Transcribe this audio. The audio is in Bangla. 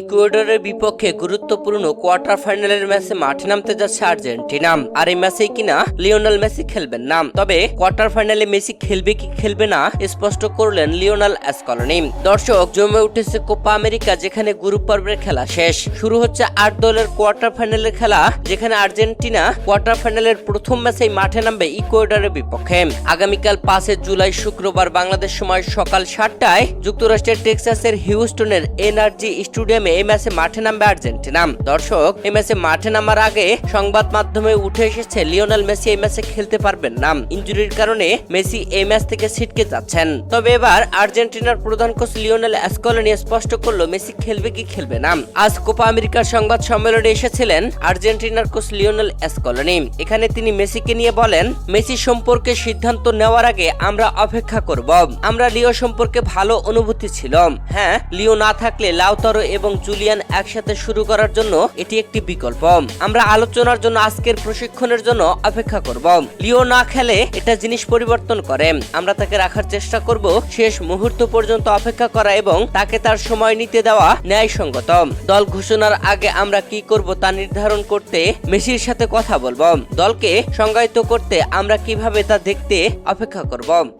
ইকুয়েডরের বিপক্ষে গুরুত্বপূর্ণ কোয়ার্টার ফাইনালের ম্যাচে মাঠে নামতে যাচ্ছে আর্জেন্টিনা। আর এই ম্যাচেই কিনা লিওনাল মেসি খেলবেন না। তবে কোয়ার্টার ফাইনালে মেসি খেলবে কি খেলবে না, স্পষ্ট করলেন লিওনাল অ্যাসকলনি। দর্শক, জমে উঠেছে কোপা আমেরিকা, যেখানে গ্রুপ পর্বের খেলা শেষ। শুরু হচ্ছে আট দলের কোয়ার্টার ফাইনালের খেলা, যেখানে আর্জেন্টিনা কোয়ার্টার ফাইনালের প্রথম ম্যাচেই মাঠে নামবে ইকুয়েডরের বিপক্ষে। আগামীকাল পাঁচে জুলাই শুক্রবার বাংলাদেশ সময় সকাল সাতটায় যুক্তরাষ্ট্রের টেক্সাসের হিউস্টনের এনার্জি স্টেডিয়ামে এই ম্যাচে মাঠে নামবে আর্জেন্টিনা। দর্শক, এই ম্যাচে মাঠে নামার আগে সংবাদ মাধ্যমে উঠে এসেছে লিওনেল মেসি এই ম্যাচে খেলতে পারবেন না। ইনজুরির কারণে মেসি এই ম্যাচ থেকে ছিটকে যাচ্ছেন। তবে এবার আর্জেন্টিনার প্রধান কোচ লিওনেল অ্যাসকলনি স্পষ্ট করল, মেসি খেলবে কি খেলবে না। আজ কোপা আমেরিকার সংবাদ সম্মেলনে এসেছিলেন আর্জেন্টিনার কোচ লিওনেল অ্যাসকলনি এখানে তিনি মেসিকে নিয়ে বলেন, মেসি সম্পর্কে সিদ্ধান্ত নেওয়ার আগে আমরা অপেক্ষা করব। আমরা লিও সম্পর্কে ভালো অনুভূতি ছিল হ্যাঁ লিও না থাকলে লাউতারো এবং জুলিয়ান একসাথে শুরু করার জন্য এটি একটি বিকল্প। আমরা আলোচনার জন্য আজকের প্রশিক্ষণের জন্য অপেক্ষা করব। লিও না খেলে এটা জিনিস পরিবর্তন করে। আমরা তাকে রাখার চেষ্টা করব শেষ মুহূর্ত পর্যন্ত অপেক্ষা করা এবং তাকে তার সময় নিতে দেওয়া ন্যায়সঙ্গত। দল ঘোষণার আগে আমরা কি করব তা নির্ধারণ করতে মেসির সাথে কথা বলব। দলকে সংজ্ঞায়িত করতে আমরা কীভাবে তা দেখতে অপেক্ষা করব?